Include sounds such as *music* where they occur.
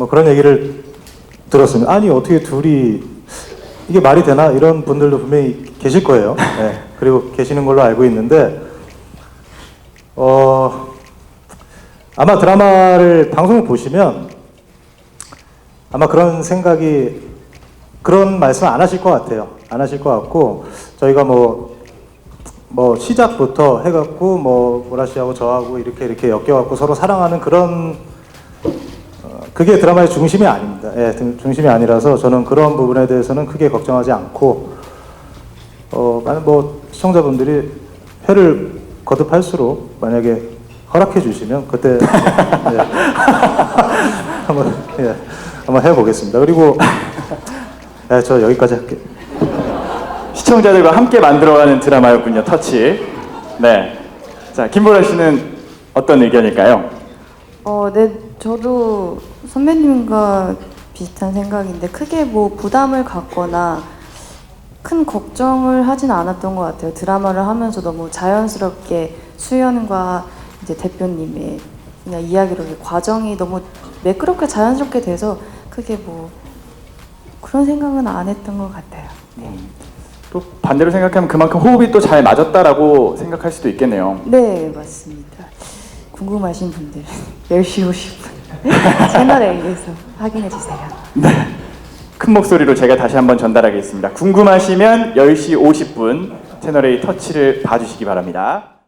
뭐 그런 얘기를 들었습니다. 아니 어떻게 둘이 이게 말이 되나 이런 분들도 분명히 계실 거예요. 네, 그리고 계시는 걸로 알고 있는데 어 아마 드라마를 방송을 보시면 아마 그런 생각이 그런 말씀 안 하실 것 같아요. 안 하실 것 같고 저희가 뭐뭐 시작부터 해갖고 뭐 보라 씨하고 저하고 이렇게 이렇게 엮여갖고 서로 사랑하는 그런 어, 그게 드라마의 중심이 아닙니다. 예, 중- 중심이 아니라서 저는 그런 부분에 대해서는 크게 걱정하지 않고 어, 만약 뭐 시청자분들이 회를 거듭할수록 만약에 허락해 주시면 그때 *laughs* 예, *laughs* 한번 예, 한번 해보겠습니다. 그리고 예, 저 여기까지 할게요. 시청자들과 함께 만들어가는 드라마였군요. 터치. 네. 자, 김보라 씨는 어떤 의견일까요? 어, 네, 저도 선배님과 비슷한 생각인데 크게 뭐 부담을 갖거나 큰 걱정을 하진 않았던 것 같아요. 드라마를 하면서 너무 자연스럽게 수연과 이제 대표님의 그냥 이야기로 과정이 너무 매끄럽게 자연스럽게 돼서 크게 뭐 그런 생각은 안 했던 것 같아요. 또 반대로 생각하면 그만큼 호흡이 또 잘 맞았다라고 생각할 수도 있겠네요. 네, 맞습니다. 궁금하신 분들 10시 50분 채널 A에서 확인해 주세요. 큰 목소리로 제가 다시 한번 전달하겠습니다. 궁금하시면 10시 50분 채널A 터치를 봐주시기 바랍니다.